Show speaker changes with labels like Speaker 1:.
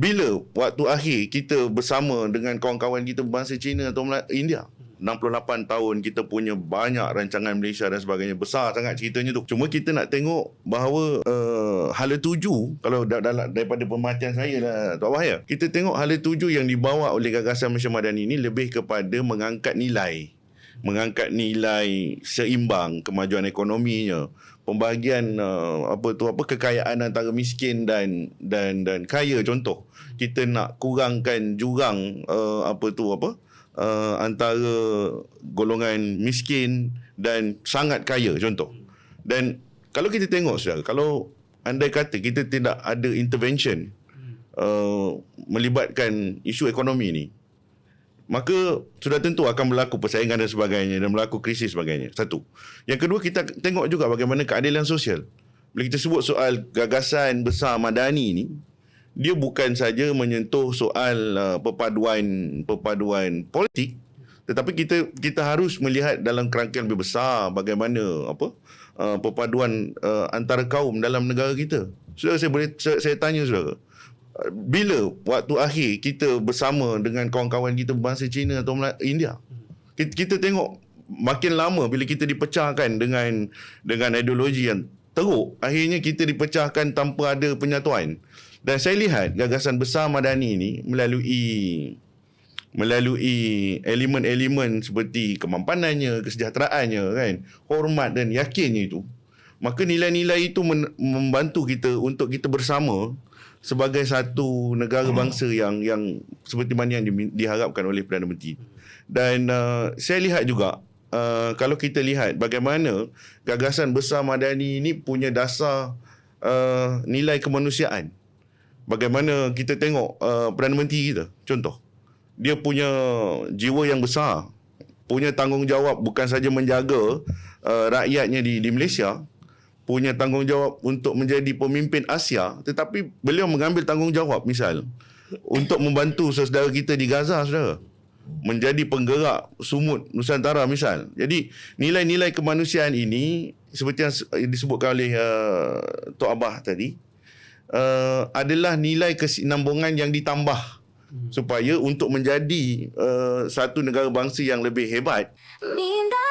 Speaker 1: bila waktu akhir kita bersama dengan kawan-kawan kita berbangsa Cina atau India 68 tahun kita punya banyak rancangan Malaysia dan sebagainya besar sangat ceritanya tu. Cuma kita nak tengok bahawa uh, hala tuju kalau da- dalam daripada pemerhatian saya lah Tok Abah ya kita tengok hala tuju yang dibawa oleh gagasan Malaysia Madani ini lebih kepada mengangkat nilai mengangkat nilai seimbang kemajuan ekonominya pembahagian uh, apa tu apa kekayaan antara miskin dan dan dan kaya. Contoh kita nak kurangkan jurang uh, apa tu apa uh, antara golongan miskin dan sangat kaya. Contoh. Dan kalau kita tengok saudara kalau andai kata kita tidak ada intervention uh, melibatkan isu ekonomi ni maka sudah tentu akan berlaku persaingan dan sebagainya dan berlaku krisis sebagainya. Satu. Yang kedua kita tengok juga bagaimana keadilan sosial. Bila kita sebut soal gagasan besar Madani ni, dia bukan saja menyentuh soal uh, perpaduan perpaduan politik tetapi kita kita harus melihat dalam kerangka yang lebih besar bagaimana apa uh, perpaduan uh, antara kaum dalam negara kita. Saudara saya boleh saya, saya tanya saudara bila waktu akhir kita bersama dengan kawan-kawan kita berbangsa Cina atau India kita, kita tengok makin lama bila kita dipecahkan dengan dengan ideologi yang teruk akhirnya kita dipecahkan tanpa ada penyatuan dan saya lihat gagasan besar Madani ini melalui melalui elemen-elemen seperti kemampanannya, kesejahteraannya kan, hormat dan yakinnya itu. Maka nilai-nilai itu men- membantu kita untuk kita bersama sebagai satu negara bangsa yang yang seperti mana yang di, diharapkan oleh Perdana Menteri. Dan uh, saya lihat juga uh, kalau kita lihat bagaimana gagasan besar Madani ini punya dasar uh, nilai kemanusiaan. Bagaimana kita tengok uh, Perdana Menteri kita contoh dia punya jiwa yang besar punya tanggungjawab bukan saja menjaga uh, rakyatnya di di Malaysia punya tanggungjawab untuk menjadi pemimpin Asia tetapi beliau mengambil tanggungjawab misal untuk membantu saudara kita di Gaza saudara. Menjadi penggerak sumut Nusantara misal. Jadi nilai-nilai kemanusiaan ini seperti yang disebutkan oleh uh, Tok Abah tadi uh, adalah nilai kesinambungan yang ditambah supaya untuk menjadi uh, satu negara bangsa yang lebih hebat.
Speaker 2: Minda